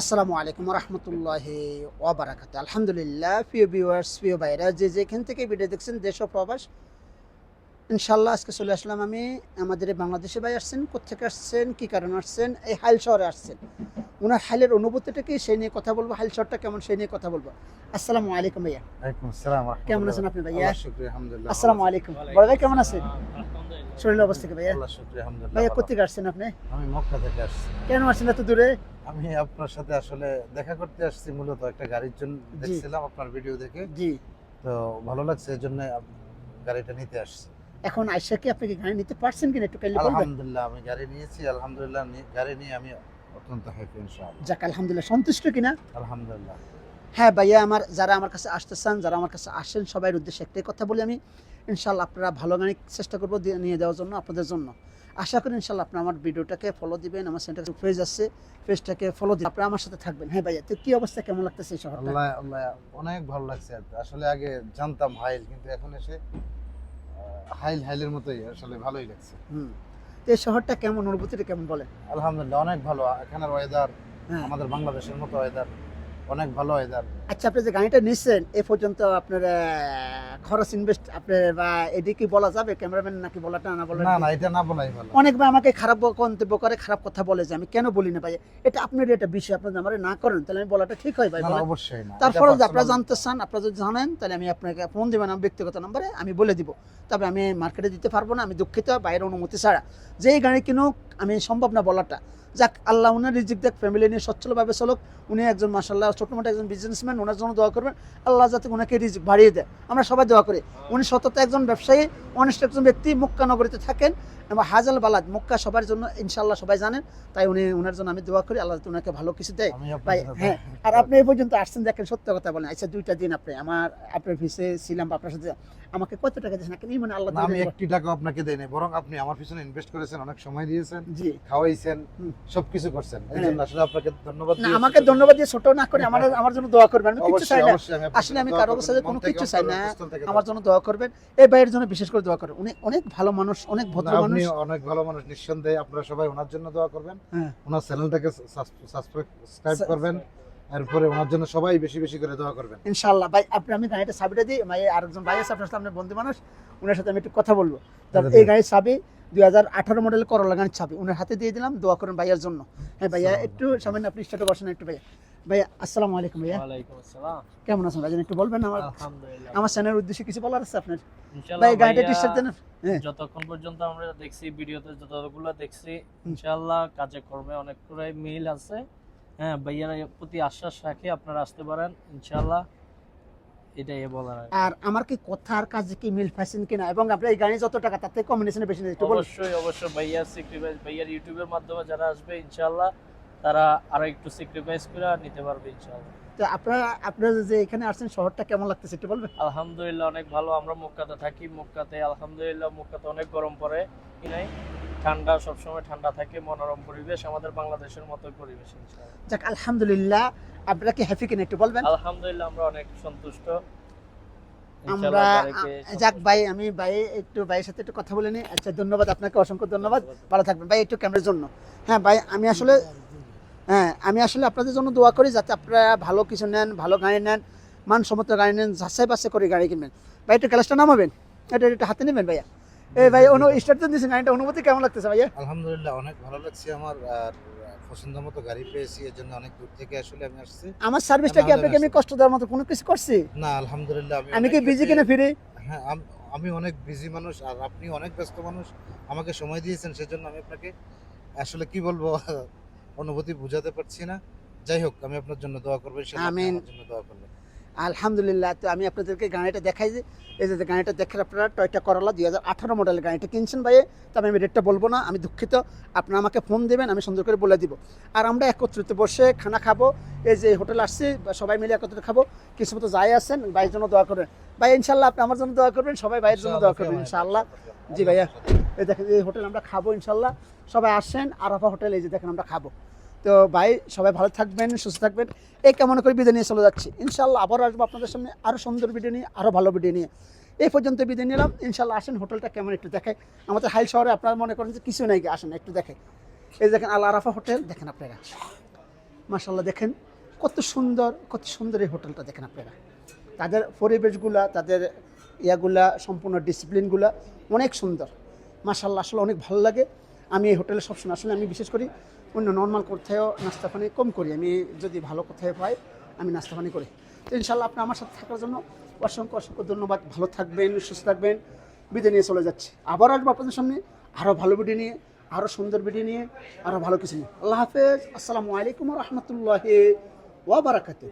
আসসালামু আলাইকুম রহমতুল্লাহ ওবরাকাত আলহামদুলিল্লাহ প্রিয় ভিউয়ার্স প্রিয় ভাইরা যে যেখান থেকে ভিডিও দেখছেন দেশ ও প্রবাস ইনশাল্লাহ আজকে চলে আসলাম আমি আমাদের বাংলাদেশে ভাই আসছেন কোথেকে আসছেন কী কারণে আসছেন এই হাইল শহরে আসছেন। ওনার হাইলের অনুভূতিটা কি সেই নিয়ে কথা বলব হাইল শহরটা কেমন সেই নিয়ে কথা বলব। আসসালামু আলাইকুম ভাইয়া। কেমন আছেন আপনি ভাইয়া? আসসালামু আলাইকুম। বড় ভাই কেমন আছেন? শরীর অবস্থা কি ভাইয়া? ভাইয়া কোথেকে আসছেন আপনি? আমি মক্কা থেকে আসছি। কেন আসছেন এত দূরে? আমি আপনার সাথে আসলে দেখা করতে আসছি মূলত একটা গাড়ির জন্য দেখছিলাম আপনার ভিডিও দেখে। জি। তো ভালো লাগছে এর জন্য গাড়িটা নিতে আসছি। এখন আইসা কি আপনি কি গাড়ি নিতে পারছেন কিনা একটু কাইলে আলহামদুলিল্লাহ আমি গাড়ি নিয়েছি আলহামদুলিল্লাহ গাড়ি নিয়ে আমি অত্যন্ত হ্যাপি ইনশাআল্লাহ। যাক আলহামদুলিল্লাহ সন্তুষ্ট কিনা? আলহামদুলিল্লাহ। হ্যাঁ ভাইয়া আমার যারা আমার কাছে আসতে চান যারা আমার কাছে আসেন সবাই উদ্দেশ্যে একটাই কথা বলি আমি। ইনশাল্লাহ আপনারা ভালো গাড়ি চেষ্টা করব নিয়ে দেওয়ার জন্য আপনাদের জন্য। আশা করি ইনশাল্লাহ আপনারা আমার ভিডিওটাকে ফলো দিবেন আমার সেন্টার পেজ আছে পেজটাকে ফলো দিবেন আপনারা আমার সাথে থাকবেন। হ্যাঁ ভাইয়া তো কি অবস্থা কেমন লাগতেছে এই আল্লাহ আল্লাহ অনেক ভালো লাগছে। আসলে আগে জানতাম হাইল কিন্তু এখন এসে হাইল হাইলের মতোই আসলে ভালোই লাগছে। হুম। তো এই শহরটা কেমন অনুভূতিটা কেমন বলেন? আলহামদুলিল্লাহ অনেক ভালো। এখানের ওয়েদার হ্যাঁ। আমাদের বাংলাদেশের মতো ওয়েদার অনেক ভালো ওয়েদার আচ্ছা আপনি যে গাড়িটা নিচ্ছেন এ পর্যন্ত আপনার খরচ ইনভেস্ট আপনার বা এদিকে বলা যাবে ক্যামেরাম্যান নাকি বলাটা না বলা না না? এটা না বলাই ভালো। অনেক ভাই আমাকে খারাপ মন্তব্য করে খারাপ কথা বলে যে আমি কেন বলি না ভাই? এটা আপনার এটা বিষয় আপনার আমার না করেন তাহলে আমি বলাটা ঠিক হয় ভাই না, অবশ্যই না তারপরে যদি আপনারা জানতে চান আপনারা যদি জানেন তাহলে আমি আপনাকে ফোন দেবেন আমার ব্যক্তিগত নম্বরে আমি বলে দিব। তবে আমি মার্কেটে দিতে পারব না আমি দুঃখিত বাইরের অনুমতি ছাড়া। যেই গাড়ি কিনুক আমি সম্ভব না বলাটা। যাক আল্লাহ উনার রিজিক দেখ ফ্যামিলি নিয়ে সচ্ছলভাবে চলুক উনি একজন মাসাল্লাহ ছোট মোটো একজন বিজনেসম্যান ওনার জন্য দোয়া করবেন। আল্লাহ যাতে ওনাকে রিজিক বাড়িয়ে দেয়। আমরা সবাই দোয়া করি। উনি সততা একজন ব্যবসায়ী অনেস্ট একজন ব্যক্তি মক্কা নগরীতে থাকেন এবং হাজাল বালাদ মুক্কা সবার জন্য ইনশাল্লাহ সবাই জানেন। তাই উনি ওনার জন্য আমি দোয়া করি আল্লাহ যাতে ওনাকে ভালো কিছু দেয়। ভাই হ্যাঁ আর আপনি এই পর্যন্ত আসছেন দেখেন সত্য কথা বলেন। আচ্ছা দুইটা দিন আপনি আমার আপনার ভিসে ছিলাম বা আপনার সাথে। আমাকে কত টাকা দিয়েছেন? মানে আল্লাহ আমি একটি টাকা আপনাকে দেই বরং আপনি আমার পিছনে ইনভেস্ট করেছেন অনেক সময় দিয়েছেন জি। খাওয়াইছেন সবকিছু করছেন। এই হ্যাঁ। জন্য আসলে আপনাকে ধন্যবাদ না আমাকে ধন্যবাদ দিয়ে ছোট না করে আমার আমার জন্য দোয়া করবেন আমি কিছু চাই না। আসলে আমি কারও করবেন, কোনো কিছু চাই না, আমার জন্য দোয়া করবেন। এই ভাইয়ের জন্য বিশেষ করে দোয়া করবেন। উনি অনেক ভালো মানুষ অনেক ভদ্র মানুষ। অনেক ভালো মানুষ নিঃসন্দেহে আপনারা সবাই ওনার জন্য দোয়া করবেন। হ্যাঁ। ওনার চ্যানেলটাকে সাবস্ক্রাইব করবেন। এরপরে ওনার জন্য সবাই বেশি বেশি করে দোয়া করবেন। ইনশাল্লাহ ভাই আপনি আমি গাড়িটা চাবিটা দিই। ভাই আরেকজন ভাই আছে আপনার সামনে বন্ধু মানুষ। ওনার সাথে আমি একটু কথা বলব। এই। গাড়ির চাবি দুই হাজার আঠারো মডেল করলা গাড়ির চাবি। ওনার হাতে দিয়ে দিলাম দোয়া করেন ভাইয়ার জন্য। হ্যাঁ ভাইয়া একটু সামান্য আপনি স্টার্টে বসেন একটু ভাইয়া। ভাইয়া আসসালামু আলাইকুম ভাইয়া। কেমন আছেন ভাইজান একটু বলবেন আমার আলহামদুলিল্লাহ। আমার চ্যানেলের উদ্দেশ্যে কিছু বলার আছে আপনার? ইনশাআল্লাহ ভাই গাড়িটা ডিস্টার্ব দেন। হ্যাঁ। যতক্ষণ পর্যন্ত আমরা দেখছি ভিডিওতে যতগুলো দেখছি ইনশাআল্লাহ কাজে কর্মে অনেক করে মিল আছে। হ্যাঁ ভাইয়ার প্রতি আশ্বাস রাখে আপনারা আসতে পারেন ইনশাআল্লাহ। এটাই বলার আর আমার কি কথার কাজে কি মিল পাইছেন কিনা? এবং আপনার এই গাড়ি যত টাকা তার কম্বিনেশনে বেশি একটু অবশ্যই অবশ্যই ভাইয়ার স্যাক্রিফাইস ভাইয়ার ইউটিউবের মাধ্যমে যারা আসবে ইনশাআল্লাহ তারা আরও একটু স্যাক্রিফাইস করে নিতে পারবে ইনশাআল্লাহ। তো আপনারা আপনারা যে এখানে আসছেন শহরটা কেমন লাগতেছে একটু বলবেন? আলহামদুলিল্লাহ অনেক ভালো। আমরা মক্কাতে থাকি। মক্কাতে আলহামদুলিল্লাহ মক্কাতে অনেক গরম পড়ে। নাই? ঠান্ডা সবসময় ঠান্ডা থাকে মনোরম পরিবেশ আমাদের বাংলাদেশের মতো পরিবেশ যাক আলহামদুলিল্লাহ। আপনারা কি হ্যাপি কিনা একটু বলবেন? আলহামদুলিল্লাহ আমরা অনেক সন্তুষ্ট। আমরা যাক ভাই আমি ভাই একটু ভাইয়ের সাথে একটু কথা বলে নিই। আচ্ছা ধন্যবাদ আপনাকে অসংখ্য ধন্যবাদ। ভালো থাকবেন। ভাই একটু ক্যামেরার জন্য। হ্যাঁ ভাই আমি আসলে হ্যাঁ আমি আসলে আপনাদের জন্য দোয়া করি যাতে আপনারা ভালো কিছু নেন ভালো গাড়ি নেন মানসম্মত গাড়ি নেন যাচাই বাছাই করে গাড়ি কিনবেন। ভাই একটু গ্যালাসটা নামাবেন? এটা একটু হাতে নেবেন ভাইয়া? এই ভাই অনু স্টার্ট দিয়েছেন গাড়িটা অনুভূতি কেমন লাগতেছে ভাইয়া? আলহামদুলিল্লাহ অনেক ভালো লাগছে আমার আর পছন্দ মতো গাড়ি পেয়েছি এর জন্য অনেক দূর থেকে আসলে আমি আসছি। আমার সার্ভিসটা কি আপনাকে আমি কষ্ট দেওয়ার মতো কোনো কিছু করছি? না আলহামদুলিল্লাহ আমি কি অনেক বিজি কিনা ফিরে? হ্যাঁ আমি অনেক বিজি মানুষ আর আপনি অনেক ব্যস্ত মানুষ আমাকে সময় দিয়েছেন সেজন্য আমি আপনাকে আসলে কি বলব অনুভূতি বোঝাতে পারছি না। যাই হোক আমি আপনার জন্য দোয়া করব আমিন। জন্য দোয়া করবেন। আলহামদুলিল্লাহ, তো আমি আপনাদেরকে গাড়িটা দেখাই যে, এই যে গাড়িটা দেখেন আপনারা টয়টা করলা, দুই হাজার আঠারো মডেলের গাড়িটা কিনছেন ভাই তবে আমি রেটটা বলব না, আমি দুঃখিত, আপনারা আমাকে ফোন দেবেন, আমি সুন্দর করে বলে দিব। আর আমরা একত্রিত বসে খানা খাব, এই যে হোটেল আসছি সবাই মিলে একত্রিত খাব, কিছু মতো যাই আছেন, ভাইয়ের জন্য দোয়া করবেন। ভাই ইনশাল্লাহ আপনি আমার জন্য দোয়া করবেন, সবাই ভাইয়ের জন্য দোয়া করবেন ইনশাআল্লাহ জি ভাইয়া, এই দেখেন, এই হোটেল আমরা খাব, ইনশাল্লাহ। সবাই আসেন, আরাফা হোটেল, এই যে দেখেন, আমরা খাব। তো ভাই, সবাই ভালো থাকবেন, সুস্থ থাকবেন। এই কেমন করে বিদায় নিয়ে চলে যাচ্ছি। ইনশাল্লাহ আবারও আসব আপনাদের সামনে আরও সুন্দর ভিডিও নিয়ে আরও ভালো ভিডিও নিয়ে। এই পর্যন্ত বিদায় নিলাম। ইনশাল্লাহ আসেন, হোটেলটা কেমন একটু দেখাই। আমাদের হাইল শহরে আপনারা মনে করেন যে কিছু নাই, আসেন, একটু দেখে এই দেখেন, আল আরাফা হোটেল, দেখেন আপনারা। মাসাল্লাহ দেখেন, কত সুন্দর কত সুন্দর এই হোটেলটা দেখেন আপনারা। তাদের পরিবেশগুলা, তাদের ইয়াগুলা, সম্পূর্ণ ডিসিপ্লিনগুলা অনেক সুন্দর। মাসাল্লাহ আসলে অনেক ভালো লাগে। আমি এই হোটেলে সবসময়, আসলে আমি বিশেষ করি অন্য নর্মাল কোথাও নাস্তা পানি কম করি, আমি যদি ভালো কোথায় পাই, আমি নাস্তা পানি করি। তো ইনশাল্লাহ আপনি আমার সাথে থাকার জন্য অসংখ্য অসংখ্য ধন্যবাদ, ভালো থাকবেন, সুস্থ থাকবেন, বিদায় নিয়ে চলে যাচ্ছি। আবার আসব আপনাদের সামনে আরও ভালো ভিডিও নিয়ে আরও সুন্দর ভিডিও নিয়ে আরও ভালো কিছু নিয়ে। আল্লাহ হাফেজ, আসসালামু আলাইকুম রহমতুল্লাহ ওয়া বারাকাতুহ।